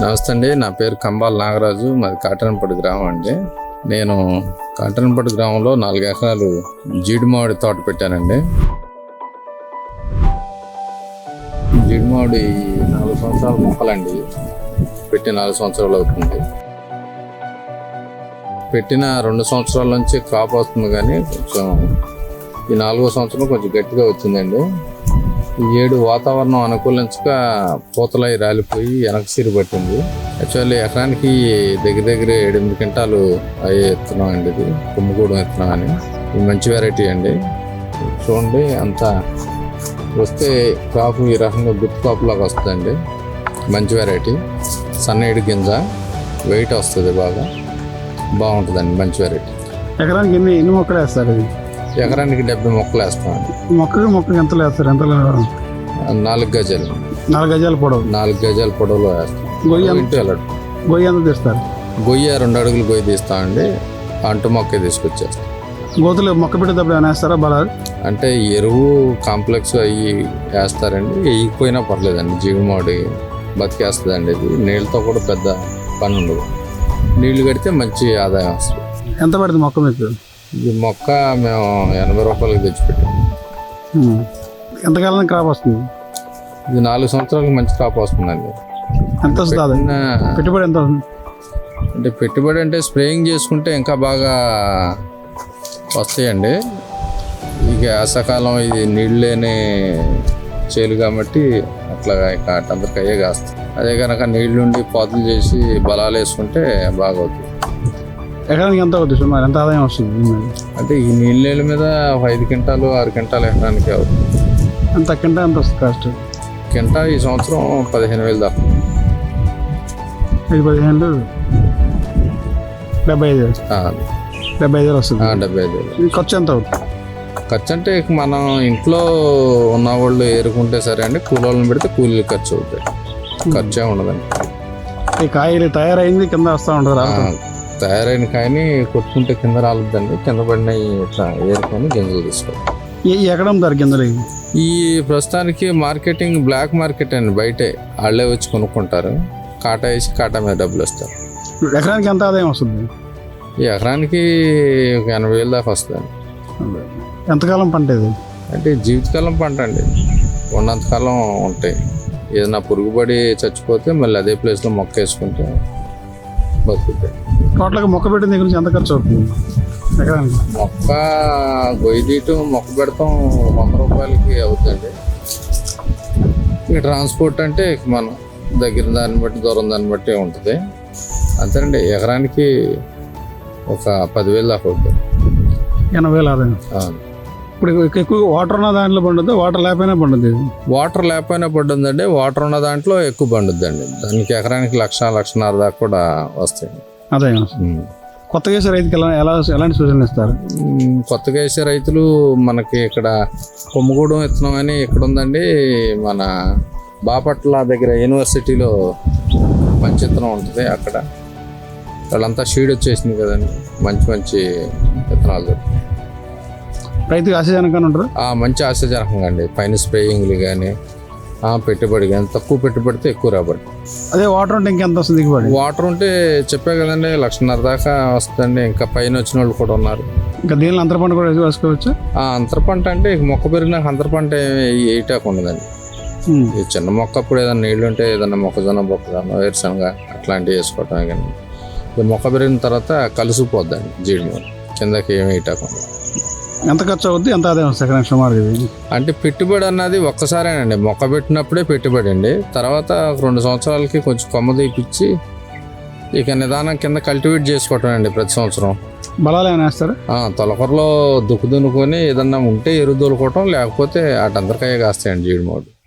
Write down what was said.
నమస్తే అండి నా పేరు కంబాల్ నాగరాజు. మాది కాటనపడి గ్రామం అండి. నేను కాటనపడి గ్రామంలో నాలుగు ఎకరాలు జీడిమామిడి తోట పెట్టానండి. జీడిమామిడి నాలుగు సంవత్సరాల మొక్కలండి పెట్టి నాలుగు సంవత్సరాలు అవుతుంది. పెట్టిన రెండు సంవత్సరాల నుంచి క్రాప్ వస్తుంది కానీ కొంచెం ఈ నాలుగో సంవత్సరం కొంచెం గట్టిగా వచ్చిందండి. ఏడు వాతావరణం అనుకూలించక పూతలై రాలిపోయి వెనకసిరి పట్టింది. యాక్చువల్లీ ఎకరానికి దగ్గర దగ్గర ఎనిమిది క్వింటాలు అయ్యే ఎత్తున్నాం అండి ఇది. కుమ్ముగూడెం ఎత్తున్నాం అని. ఇది మంచి వెరైటీ అండి. చూడండి అంతా వస్తే కాపు ఈ రకంగా గుర్తు కాపులాగా వస్తుందండి. మంచి వెరైటీ సన్నైడ్ గింజ వెయిట్ వస్తుంది బాగా. బాగుంటుందండి మంచి వెరైటీ ఎకరానికి ఎన్ని ఎన్ని మొక్కలు వేస్తారు? ఇది ఎకరానికి డెబ్బై మొక్కలు వేస్తామండి. మొక్కకి మొక్కకి ఎంతలు వేస్తారు? ఎంతలో నాలుగు గజాలు. నాలుగు గజాల పొడవు. నాలుగు గజాల పొడవులో వేస్తాం. గొయ్యి ఎంత- వెళ్ళడు గొయ్యి ఎంత తీస్తారు? గొయ్య రెండు అడుగులు గొయ్యి తీస్తామండి. అంటు మొక్క తీసుకొచ్చేస్తాం. గోతులు మొక్క పెట్టేటప్పుడు ఏమైనా వేస్తారా బలాలు? అంటే ఎరువు కాంప్లెక్స్ అవి వేస్తారండి. వేయకపోయినా పర్లేదండి. జీవమాడి బతికేస్తుందండి ఇది. నీళ్ళతో కూడా పెద్ద పని ఉండదు. నీళ్ళు కడితే మంచి ఆదాయం వస్తుంది. ఎంత పడుతుంది మొక్క మీకు? ఈ మొక్క మేము ఎనభై రూపాయలకి తెచ్చిపెట్టాము ఉమ్. ఎంతకాలం క్రాప్ వస్తుంది? ఇది నాలుగు సంవత్సరాలకు మంచి కాపు వస్తుందండి. ఎంత వస్తుంది పెట్టుబడి ఎంత అంటే పెట్టుబడి అంటే స్ప్రేయింగ్ చేసుకుంటే ఇంకా బాగా వస్తాయండి. ఇక వేసవకాలం ఇది నీళ్ళు లేని చేలు కాబట్టి అట్లా ఇక అందరికి అయ్యే కాస్తాయి అదే కనుక నీళ్ళుండి పాతులు చేసి బలాలు వేసుకుంటే బాగా అవుతుంది ఎకరానికి ఎంత అవుతుంది సుమారు? ఎంత ఆదాయం వస్తుంది? అంటే ఈ నీళ్ళ మీద ఐదు క్వింటాలు ఆరు క్వింటాలు ఎకరానికి అవుతుంది ఎంత కింట ఎంత వస్తుంది కాస్ట్? కింటా ఈ సంవత్సరం పదిహేను వేలు దాకా. ఐదు పదిహేను డెబ్బై ఐదు వేలు. డెబ్బై ఐదు వేలు వస్తుంది. డెబ్బై ఐదు వేలు. ఖర్చు ఎంత అవుతుంది ఖర్చు అంటే మనం ఇంట్లో ఉన్న వాళ్ళు ఏరుకుంటే సరే అండి కూలోళ్ళని పెడితే కూలీలు ఖర్చు అవుతాయి ఖర్చే ఉండదండి. ఈ కాయలు తయారైంది కింద వస్తూ ఉంటారు తయారైన కాయని కొట్టుకుంటే కింద రాలద్దండి. కింద పడిన ఇట్లా ఏరుకొని గింజలు తీసుకోవాలి. ఈ ఎక్కడ అమ్ముతారు ఇవి? ఈ ప్రస్తుతానికి మార్కెటింగ్ బ్లాక్ మార్కెట్ అండి బయటే. వాళ్ళే వచ్చి కొనుక్కుంటారు. కాటా వేసి కాటా మీద డబ్బులు ఇస్తారు ఎకరానికి ఎంత ఆదాయం వస్తుంది? ఈ ఎకరానికి ఎనభై వేలు దాకా వస్తుంది ఎంతకాలం పంట ఇది? అంటే జీవితకాలం పంట అండి. ఉన్నంతకాలం ఉంటాయి. ఏదైనా పురుగుపడి చచ్చిపోతే మళ్ళీ అదే ప్లేస్లో మొక్క వేసుకుంటే బతుకుతాయి టోటల్గా మొక్క పెట్టిన దగ్గర నుంచి ఎంత ఖర్చు అవుతుంది? ఎకరానికి? మొక్క గొయ్యి తీయటం మొక్క పెడతాం వంద రూపాయలకి అవుతుందండి ఇక ట్రాన్స్పోర్ట్ అంటే మనం దగ్గర దాన్ని బట్టి దూరం దాన్ని బట్టి ఉంటుంది. అంతేనండి ఎకరానికి ఒక పదివేలు దాకా అవుతుంది. ఎనభై వేలు ఆదాయం. ఇప్పుడు ఎక్కు- ఎక్కువ వాటర్ ఉన్న దాంట్లో పండుద్ది? వాటర్ లేకపోయినా పండుద్ది. వాటర్ లేకపోయినా పడుతుందండి వాటర్ ఉన్న దాంట్లో ఎక్కువ పండుద్దండి. దానికి ఎకరానికి లక్ష లక్షన్నర దాకా కూడా వస్తాయి. ఉమ్. కొత్తగా వేసే రైతుకి ఎలా ఎలా ఎలాంటి సూచనలు ఇస్తారు? కొత్తగా వేసే రైతులు మనకి ఇక్కడ కొమ్మగూడెం విత్తనం అని ఇక్కడ ఉందండి. మన బాపట్ల దగ్గర యూనివర్సిటీలో మంచి విత్తనం ఉంటుంది అక్కడ. వాళ్ళంతా షీడ్ వచ్చేసింది కదండి. మంచి మంచి విత్తనాలు దొరుకుతాయి. రైతుకి ఆశాజనకంగా ఉంటారు? ఆ, మంచి ఆశాజనకంగా అండి. పైన స్ప్రేయింగ్లు కానీ పెట్టుబడి కానీ తక్కువ పెట్టుబడితే ఎక్కువ రాబడి. అదే వాటర్ ఉంటే ఇంకెంత వస్తుంది దిగుబడి? వాటర్ ఉంటే చెప్పే కదండి లక్షన్నర దాకా వస్తుందండి. ఇంకా పైన వచ్చిన వాళ్ళు కూడా ఉన్నారు. ఇంకా దీనిలో అంతర పంట కూడా వేసుకోవచ్చు? ఆ అంతర పంట అంటే మొక్క పెరిగినాక అంతర పంట వేయటాకు ఉండదండి. ఈ చిన్న మొక్క అప్పుడు ఏదైనా నీళ్ళు ఉంటే ఏదైనా మొక్కజొన్న మొక్కజొన్న వేరుశనగ అట్లాంటివి వేసుకోవటమే కానీ మొక్క పెరిగిన తర్వాత కలిసిపోద్దండి జీడి కిందకి ఏమి ఉండదు. ఎంత ఖర్చు అవుద్ది ఎంత ఆదాయం వస్తుంది ఎకరానికి సుమారు ఇది అంటే పెట్టుబడి అన్నది ఒక్కసారేనండి. మొక్క పెట్టినప్పుడే పెట్టుబడి అండి. తర్వాత రెండు సంవత్సరాలకి కొంచెం కొమ్మ తీపిచ్చి ఇక నిదానం కింద కల్టివేట్ చేసుకోవటం అండి ప్రతి సంవత్సరం. బలాలు ఏమైనా వేస్తారా? తొలకరలో దుక్కు దున్నుకొని ఏదన్నా ఉంటే ఎరువు దొలుకోవటం లేకపోతే అటందరికాయ కాస్తాయండి జీడి మోడు